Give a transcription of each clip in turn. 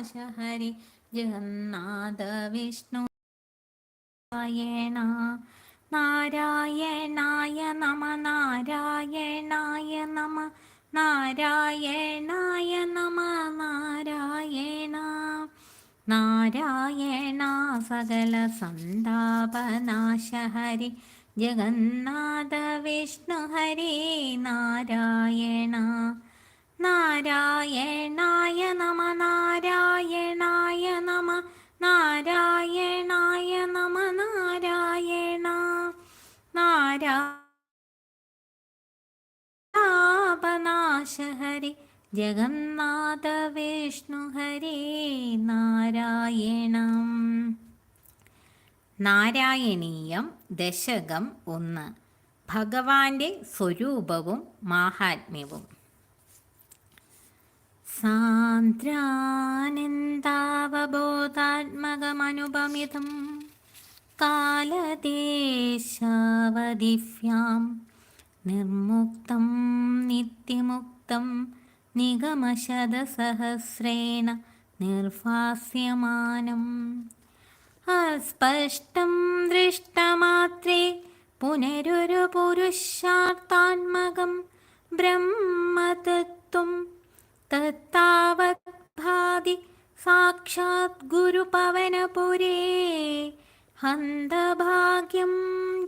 ഹരി ജഗന്നാഥ വിഷ്ണു നാരായണ നാരായണായ നമ നാരായണായ നമ നാരായണായ നമ നാരായണ. നാരായണ സകല സന്താപനാശ ഹരി ജഗന്നാഥ വിഷ്ണു ഹരി നാരായണ നാരായണായ നാരാപനാശ ഹരി ജഗന്നാഥ വിഷ്ണു ഹരി നാരായണം. നാരായണീയം ദശകം ഒന്ന്. ഭഗവാന്റെ സ്വരൂപവും മാഹാത്മ്യവും. സാന്ദ്രാനന്ദാവബോധാത്മകമനുപമിതം. കാലദേശാവദിഭ്യാം നിർമുക്തം നിത്യമുക്തം. നിഗമശതസഹസ്രേണ നിർഭാസ്യമാനം. അസ്പഷ്ടം ദൃഷ്ടമാത്രേ പുനരൊരു പുരുഷാർത്ഥാത്മകം ബ്രഹ്മതത്വം. തത്താവത് ഭാതി സാക്ഷാത് ഗുരുപവനപുരേ ഹന്തഭാഗ്യം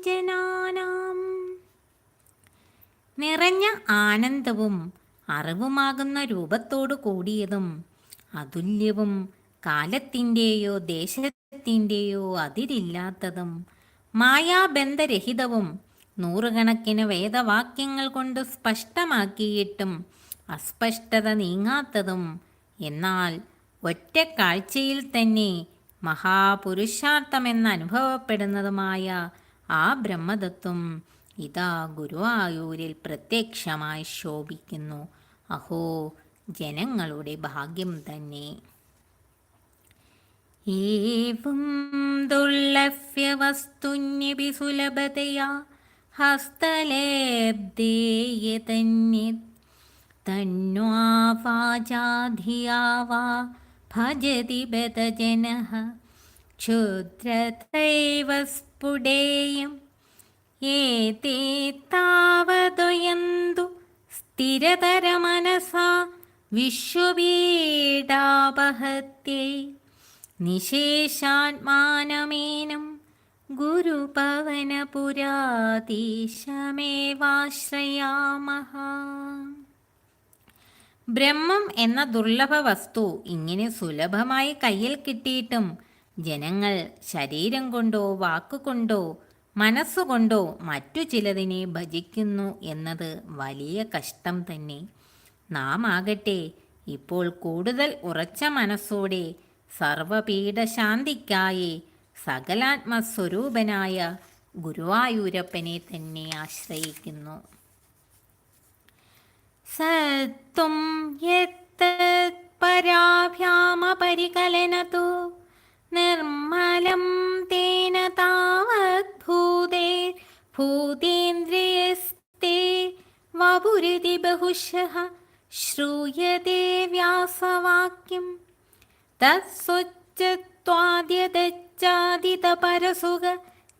ജനാനാം. നിറഞ്ഞ ആനന്ദവും അറിവുമാകുന്ന രൂപത്തോടു കൂടിയതും അതുല്യവും കാലത്തിന്റെയോ ദേശത്തിന്റെയോ അതിരില്ലാത്തതും മായാബന്ധരഹിതവും നൂറുകണക്കിന് വേദവാക്യങ്ങൾ കൊണ്ട് സ്പഷ്ടമാക്കിയിട്ടും അസ്പഷ്ടത നീങ്ങാത്തതും എന്നാൽ ഒറ്റ കാഴ്ചയിൽ തന്നെ മഹാപുരുഷാർത്ഥമെന്ന് അനുഭവപ്പെടുന്നതുമായ ആ ബ്രഹ്മതത്വം ഇതാ ഗുരുവായൂരിൽ പ്രത്യക്ഷമായി ശോഭിക്കുന്നു. അഹോ ജനങ്ങളുടെ ഭാഗ്യം തന്നെ. ഏവം ദുർലഭ്യവസ്തുന്യപി സുലഭതയാ ഹസ്തലേബ്ദേയതന്യത് തന്വാചാധിയാ വാ ഭജതി ബതജന ക്ഷുദ്രതൈവ ഏതേ താവതുയന്തു സ്ഥിരതരമനസാ വിശ്വപീഡാപഹത്യേ നിശേഷാത്മാനമേനം ഗുരുപവനപുരാതീശമേവാശ്രയാമഹ ബ്രഹ്മം എന്ന ദുർലഭ വസ്തു ഇങ്ങനെ സുലഭമായി കയ്യിൽ കിട്ടിയിട്ടും ജനങ്ങൾ ശരീരം കൊണ്ടോ വാക്കുകൊണ്ടോ മനസ്സുകൊണ്ടോ മറ്റു ചിലതിനെ ഭജിക്കുന്നു എന്നത് വലിയ കഷ്ടം തന്നെ. നാം ആകട്ടെ ഇപ്പോൾ കൂടുതൽ ഉറച്ച മനസ്സോടെ സർവപീഠശാന്തിക്കായി സകലാത്മസ്വരൂപനായ ഗുരുവായൂരപ്പനെ തന്നെ ആശ്രയിക്കുന്നു. സത്വം പരാഭ്യാമപരികലനതു നിർമ്മലം തേന താവത് ഭൂതേന്ദ്രിയസ്തേ വപുരിതി ബഹുശഃ ശ്രൂയത്തെ വ്യാസവാക്യം തത്സ്വച്ഛത്വാദ്യതച്ചാദിതപരസുഖ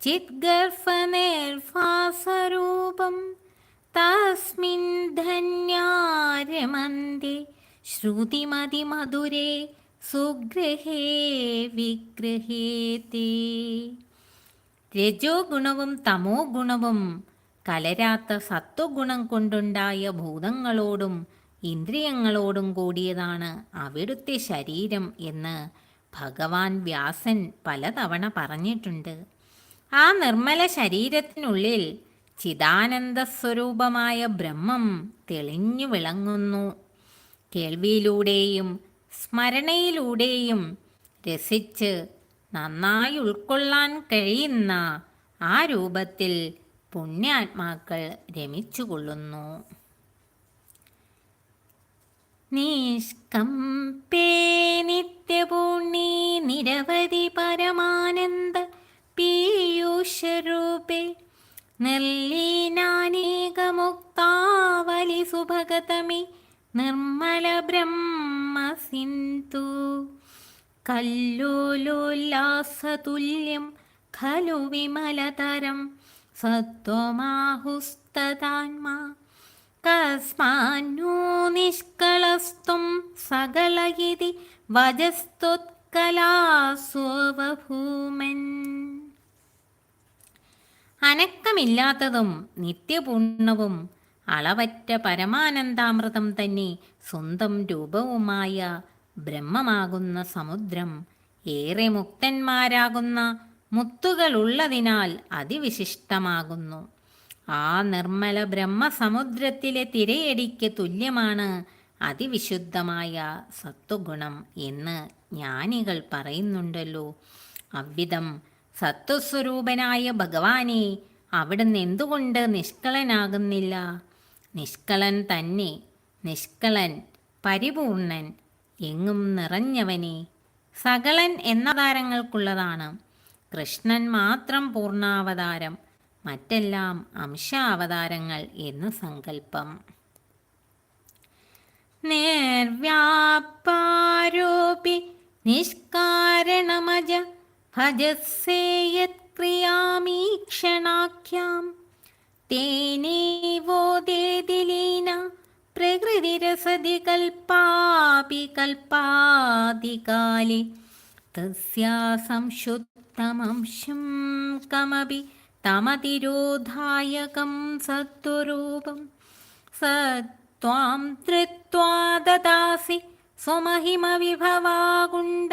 ചിദ്ഗർഭനിർഭാസരൂപം തസ്മിൻ ധന്യാരമന്തി ശ്രുതിമതിമധുരേ സുഗ്രഹേ വിഗ്രഹേതേ രജോ ഗുണവും തമോ ഗുണവും കലരാത്ത സത്വഗുണം കൊണ്ടുണ്ടായ ഭൂതങ്ങളോടും ഇന്ദ്രിയങ്ങളോടും കൂടിയതാണ് അവിടുത്തെ ശരീരം എന്ന് ഭഗവാൻ വ്യാസൻ പലതവണ പറഞ്ഞിട്ടുണ്ട്. ആ നിർമ്മല ശരീരത്തിനുള്ളിൽ ചിദാനന്ദ സ്വരൂപമായ ബ്രഹ്മം തെളിഞ്ഞു വിളങ്ങുന്നു. കേൾവിയിലൂടെയും സ്മരണയിലൂടെയും രസിച്ച് നന്നായി ഉൾക്കൊള്ളാൻ കഴിയുന്ന ആ രൂപത്തിൽ പുണ്യാത്മാക്കൾ രമിച്ചുകൊള്ളുന്നു. നിഷ്കമ്പേ നിരവധി പരമാനന്ദ പീയൂഷരൂപേ. നിർലീനാനേകമുക്താവലി സുഭഗതമി. നിർമ്മല ബ്രഹ്മ സിന്ധു. കല്ലോലോല്ലാസതുല്യം ഖലു വിമലതരം സത്വമാഹുസ്തതാൻമാ കസ്മാന്നോ നിഷ്കളസ്തും സകളയിതി വജസ്തുത്കലാസ്വഭൂമൻ അനക്കമില്ലാത്തതും നിത്യപൂർണവും അളവറ്റ പരമാനന്ദാമൃതം തന്നെ സ്വന്തം രൂപവുമായ ബ്രഹ്മമാകുന്ന സമുദ്രം ഏറെ മുക്തന്മാരാകുന്ന മുത്തുകളുള്ളതിനാൽ അതിവിശിഷ്ടമാകുന്നു. ആ നിർമ്മല ബ്രഹ്മസമുദ്രത്തിലെ തിരയടിക്ക് തുല്യമാണ് അതിവിശുദ്ധമായ സത്വഗുണം എന്ന് ജ്ഞാനികൾ പറയുന്നുണ്ടല്ലോ. അവിധം സത്വസ്വരൂപനായ ഭഗവാനെ അവിടുന്ന് എന്തുകൊണ്ട് നിഷ്കളനാകുന്നില്ല? നിഷ്കളൻ തന്നെ നിഷ്കളൻ പരിപൂർണൻ എങ്ങും നിറഞ്ഞവനെ. സകളൻ എന്ന താരങ്ങൾക്കുള്ളതാണ് കൃഷ്ണൻ മാത്രം പൂർണാവതാരം. മറ്റെല്ലാം അംശാവതാരങ്ങൾ എന്ന് സങ്കല്പം നേർവ്യാപാരോപി നിഷ്കാരണമജ ഭജസേയത് ക്രിയാമീക്ഷണാഖ്യാം തേനേവോദേതിലീന കൽപ്പാതികാലി തസ്യാ സംശുദ്ധമംശം കമപി തമതിരോധായകം സത്വരൂപം. സത്വാം ധൃത്വാ ദദാസി സ്വമഹിമ വിഭവാകുണ്ട